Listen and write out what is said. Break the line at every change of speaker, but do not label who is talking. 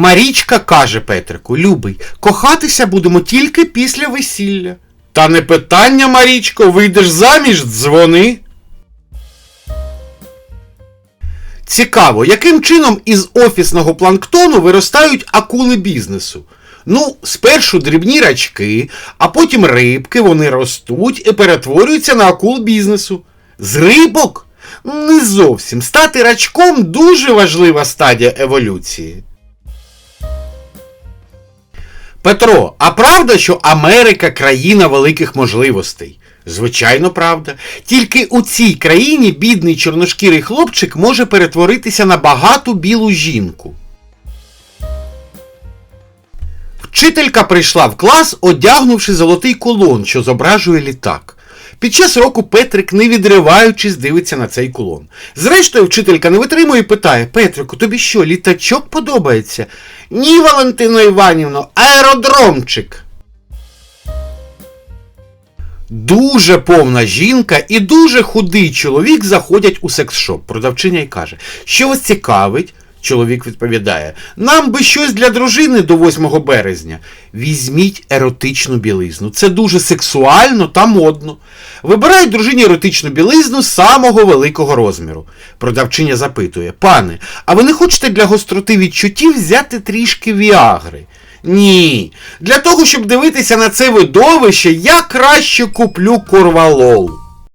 Марічка каже Петрику, любий, кохатися будемо тільки після весілля. Та не питання, Марічко, вийдеш заміж, дзвони. Цікаво, яким чином із офісного планктону виростають акули бізнесу? Ну, спершу дрібні рачки, а потім рибки, вони ростуть і перетворюються на акул бізнесу. З рибок? Не зовсім. Стати рачком дуже важлива стадія еволюції. Петро, а правда, що Америка країна великих можливостей? Звичайно, правда. Тільки у цій країні бідний чорношкірий хлопчик може перетворитися на багату білу жінку. Вчителька прийшла в клас, одягнувши золотий кулон, що зображує літак. Під час року Петрик, не відриваючись, дивиться на цей кулон. Зрештою, вчителька не витримує і питає: Петрику, тобі що, літачок подобається? Ні, Валентино Іванівно, аеродромчик. Дуже повна жінка і дуже худий чоловік заходять у секс-шоп. Продавчиня й каже, що вас цікавить? Чоловік відповідає: Нам би щось для дружини до 8 березня. Візьміть еротичну білизну. Це дуже сексуально та модно. Вибирають дружині еротичну білизну самого великого розміру. Продавчиня запитує: Пане, а ви не хочете для гостроти відчуттів взяти трішки віагри? Ні. Для того, щоб дивитися на це видовище, я краще куплю корвалол.